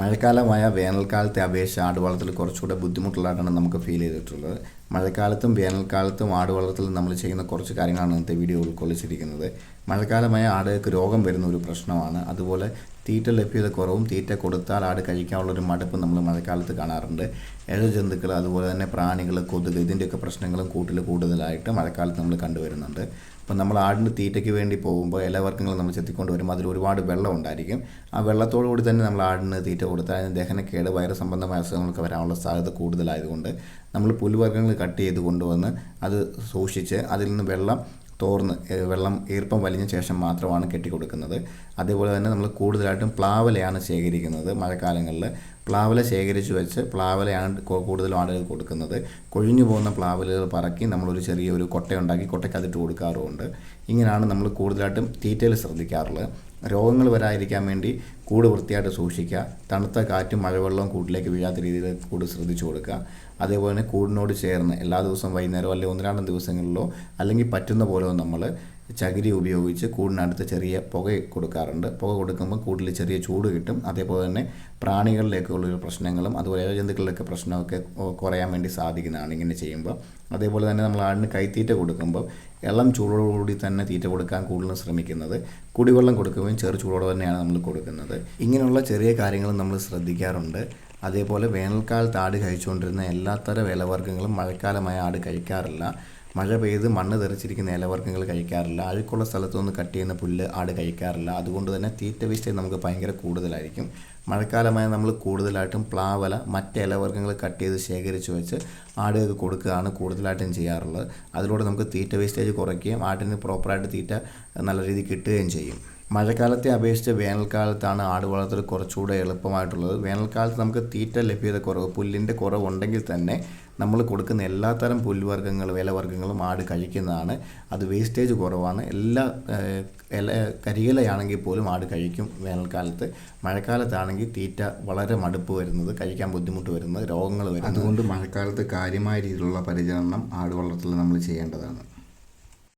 മഴക്കാലമായ വേനൽക്കാലത്തെ അപേക്ഷിച്ച് ആടുവളത്തിൽ കുറച്ചുകൂടെ ബുദ്ധിമുട്ടുള്ളതാണ് നമുക്ക് ഫീൽ ചെയ്തിട്ടുള്ളത്. മഴക്കാലത്തും വേനൽക്കാലത്തും ആട് വളർത്തൽ നമ്മൾ ചെയ്യുന്ന കുറച്ച് കാര്യങ്ങളാണ് ഇന്നത്തെ വീഡിയോ ഉൾക്കൊള്ളിച്ചിരിക്കുന്നത്. മഴക്കാലമായ ആടുകൾക്ക് രോഗം വരുന്ന ഒരു പ്രശ്നമാണ്. അതുപോലെ തീറ്റ ലഭ്യത കുറവും തീറ്റ കൊടുത്താൽ ആട് കഴിക്കാനുള്ള ഒരു മടുപ്പ് നമ്മൾ മഴക്കാലത്ത് കാണാറുണ്ട്. ഇഴജന്തുക്കൾ അതുപോലെ തന്നെ പ്രാണികൾ കൊതുക് ഇതിന്റെയൊക്കെ പ്രശ്നങ്ങളും കൂട്ടിൽ കൂടുതലായിട്ട് മഴക്കാലത്ത് നമ്മൾ കണ്ടുവരുന്നുണ്ട്. അപ്പോൾ നമ്മൾ ആടിന് തീറ്റയ്ക്ക് വേണ്ടി പോകുമ്പോൾ ഇലവർഗങ്ങൾ നമ്മൾ ചെത്തിക്കൊണ്ട് വരുമ്പോൾ അതിൽ ഒരുപാട് വെള്ളം ഉണ്ടായിരിക്കും. ആ വെള്ളത്തോടുകൂടി തന്നെ നമ്മൾ ആടിന് തീറ്റ കൊടുത്താൽ അതിന് ദഹനക്കേട് വയറ് സംബന്ധമായ അസുഖങ്ങളൊക്കെ വരാനുള്ള സാധ്യത കൂടുതലായതുകൊണ്ട് നമ്മൾ പുൽവർഗങ്ങൾ കട്ട് ചെയ്ത് കൊണ്ടുവന്ന് അത് സൂക്ഷിച്ച് അതിൽ നിന്ന് വെള്ളം തോർന്ന് വെള്ളം ഈർപ്പം വലിഞ്ഞ ശേഷം മാത്രമാണ് കെട്ടിക്കൊടുക്കുന്നത്. അതേപോലെ തന്നെ നമ്മൾ കൂടുതലായിട്ടും പ്ലാവലയാണ് ശേഖരിക്കുന്നത് മഴക്കാലങ്ങളിൽ. പ്ലാവല ശേഖരിച്ച് വെച്ച് പ്ലാവലയാണ് കൂടുതലും ആളുകൾ കൊടുക്കുന്നത്. കൊഴിഞ്ഞു പോകുന്ന പ്ലാവലുകൾ പറക്കി നമ്മളൊരു ചെറിയൊരു കൊട്ടയുണ്ടാക്കി കൊട്ടയ്ക്കകത്തിട്ട് കൊടുക്കാറുമുണ്ട്. ഇങ്ങനെയാണ് നമ്മൾ കൂടുതലായിട്ടും തീറ്റയിൽ ശ്രദ്ധിക്കാറുള്ളത്. രോഗങ്ങൾ വരാതിരിക്കാൻ വേണ്ടി കൂട് വൃത്തിയായിട്ട് സൂക്ഷിക്കുക. തണുത്ത കാറ്റും മഴവെള്ളവും കൂട്ടിലേക്ക് വീഴാത്ത രീതിയിൽ കൂട് ശ്രദ്ധിച്ചു കൊടുക്കുക. അതേപോലെ തന്നെ കൂടിനോട് ചേർന്ന് എല്ലാ ദിവസവും വൈകുന്നേരമോ അല്ലെങ്കിൽ ഒന്ന് ദിവസങ്ങളിലോ അല്ലെങ്കിൽ പറ്റുന്ന പോലെയോ നമ്മൾ ചകിരി ഉപയോഗിച്ച് കൂടിനടുത്ത് ചെറിയ പുക കൊടുക്കാറുണ്ട്. പുക കൊടുക്കുമ്പോൾ കൂട്ടിൽ ചെറിയ ചൂട് കിട്ടും. അതേപോലെ തന്നെ പ്രാണികളിലേക്കുള്ള പ്രശ്നങ്ങളും അതുപോലെ ജന്തുക്കളിലൊക്കെ പ്രശ്നമൊക്കെ കുറയാൻ വേണ്ടി സാധിക്കുന്നതാണ് ഇങ്ങനെ ചെയ്യുമ്പോൾ. അതേപോലെ തന്നെ നമ്മൾ ആടിന് കൈത്തീറ്റ കൊടുക്കുമ്പോൾ ഇളം ചൂടോടുകൂടി തന്നെ തീറ്റ കൊടുക്കാൻ കൂടുതലും ശ്രമിക്കുന്നത്. കുടിവെള്ളം കൊടുക്കുകയും ചെറു ചൂടോടെ തന്നെയാണ് നമ്മൾ കൊടുക്കുന്നത്. ഇങ്ങനെയുള്ള ചെറിയ കാര്യങ്ങൾ നമ്മൾ ശ്രദ്ധിക്കാറുണ്ട്. അതേപോലെ വേനൽക്കാലത്ത് ആട് കഴിച്ചുകൊണ്ടിരുന്ന എല്ലാത്തരം ഇലവർഗങ്ങളും മഴക്കാലമായ ആട് കഴിക്കാറില്ല. മഴ പെയ്ത് മണ്ണ് തെറിച്ചിരിക്കുന്ന ഇലവർഗങ്ങൾ കഴിക്കാറില്ല. അഴുക്കുള്ള സ്ഥലത്തുനിന്ന് കട്ട് ചെയ്യുന്ന പുല്ല് ആട് കഴിക്കാറില്ല. അതുകൊണ്ട് തന്നെ തീറ്റ വേസ്റ്റ് നമുക്ക് ഭയങ്കര കൂടുതലായിരിക്കും. മഴക്കാലമായ നമ്മൾ കൂടുതലായിട്ടും പ്ലാവല മറ്റ് ഇലവർഗങ്ങൾ കട്ട് ചെയ്ത് ശേഖരിച്ച് വെച്ച് ആടുകൾക്ക് കൊടുക്കുകയാണ് കൂടുതലായിട്ടും ചെയ്യാറുള്ളത്. അതിലൂടെ നമുക്ക് തീറ്റ വേസ്റ്റേജ് കുറയ്ക്കുകയും ആടിന് പ്രോപ്പറായിട്ട് തീറ്റ നല്ല രീതിയിൽ കിട്ടുകയും ചെയ്യും. മഴക്കാലത്തെ അപേക്ഷിച്ച് വേനൽക്കാലത്താണ് ആട് വളർത്തൽ കുറച്ചുകൂടെ എളുപ്പമായിട്ടുള്ളത്. വേനൽക്കാലത്ത് നമുക്ക് തീറ്റ ലഭ്യത കുറവ് പുല്ലിന്റെ കുറവുണ്ടെങ്കിൽ തന്നെ നമ്മൾ കൊടുക്കുന്ന എല്ലാ തരം പുൽവർഗങ്ങളും ഇലവർഗങ്ങളും ആട് കഴിക്കുന്നതാണ്. അത് വേസ്റ്റേജ് കുറവാണ്. എല്ലാ ഇല കരിയിലയാണെങ്കിൽ പോലും ആട് കഴിക്കും വേനൽക്കാലത്ത്. മഴക്കാലത്താണെങ്കിൽ തീറ്റ വളരെ മടുപ്പ് വരുന്നത് കഴിക്കാൻ ബുദ്ധിമുട്ട് വരുന്നത് രോഗങ്ങൾ വരുന്നത്. അതുകൊണ്ട് മഴക്കാലത്ത് കാര്യമായ രീതിയിലുള്ള പരിചരണം ആട് വളർത്തൽ നമ്മൾ ചെയ്യേണ്ടതാണ്.